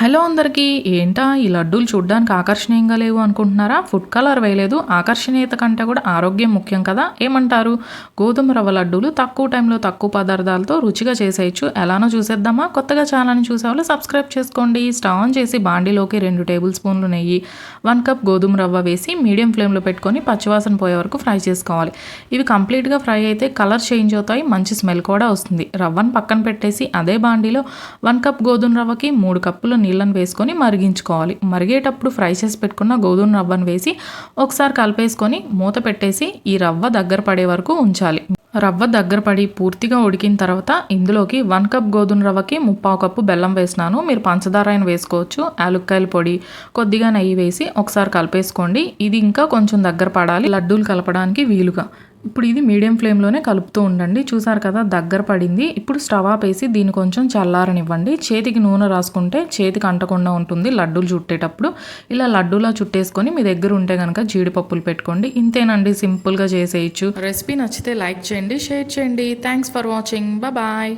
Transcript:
Hello అందరికీ ఏంటా ఈ లడ్డూలు చూడ్డానికి ఆకర్షణీయంగా లేవు అనుకుంటున్నారా? ఫుడ్ కలర్ వేయలేదు ఆకర్షణీయత కంటే కూడా ఆరోగ్యం ముఖ్యం కదా? ఏమంటారు? గోధుమ రవ్వ లడ్డూలు తక్కువ టైంలో తక్కువ పదార్థాలతో రుచిగా చేసేయచ్చు. ఎలానో చూసేద్దామా? కొత్తగా ఛానల్ని చూసేవాళ్ళు సబ్స్క్రైబ్ చేసుకోండి. స్టవ్ ఆన్ చేసి బాండీలోకి రెండు టేబుల్ స్పూన్లు నెయ్యి వన్ కప్ గోధుమ రవ్వ వేసి మీడియం ఫ్లేమ్లో పెట్టుకొని పచ్చివాసన పోయే వరకు ఫ్రై చేసుకోవాలి. ఇవి కంప్లీట్గా ఫ్రై అయితే కలర్ చేంజ్ అవుతాయి మంచి స్మెల్ కూడా వస్తుంది. రవ్వను పక్కన పెట్టేసి అదే బాండీలో వన్ కప్ గోధుమ రవ్వకి మూడు కప్పులు నీళ్ళని వేసుకొని మరిగించుకోవాలి. మరిగేటప్పుడు ఫ్రై చేసి పెట్టుకున్న గోధుమ రవ్వను వేసి ఒకసారి కలిపేసుకొని మూత పెట్టేసి ఈ రవ్వ దగ్గర పడే వరకు ఉంచాలి. రవ్వ దగ్గర పడి పూర్తిగా ఉడికిన తర్వాత ఇందులోకి వన్ కప్ గోధుమ రవ్వకి ముప్పావు కప్పు బెల్లం వేసినాను. మీరు పంచదార అయిన వేసుకోవచ్చు. యాలుక్కాయల పొడి కొద్దిగా నెయ్యి వేసి ఒకసారి కలిపేసుకోండి. ఇది ఇంకా కొంచెం దగ్గర పడాలి. లడ్డూలు కలపడానికి వీలుగా. ఇప్పుడు ఇది మీడియం ఫ్లేమ్లోనే కలుపుతూ ఉండండి. చూసారు కదా దగ్గర పడింది. ఇప్పుడు స్టవ్ ఆపేసి దీన్ని కొంచెం చల్లారనివ్వండి. చేతికి నూనె రాసుకుంటే చేతికి అంటకుండా ఉంటుంది లడ్డూలు చుట్టేటప్పుడు. ఇలా లడ్డూలా చుట్టేసుకొని మీ దగ్గర ఉంటే కనుక జీడిపప్పులు పెట్టుకోండి. ఇంతేనండి సింపుల్గా చేసేయచ్చు. రెసిపీ నచ్చితే లైక్ చేయండి షేర్ చేయండి. Thanks for watching. బాయ్.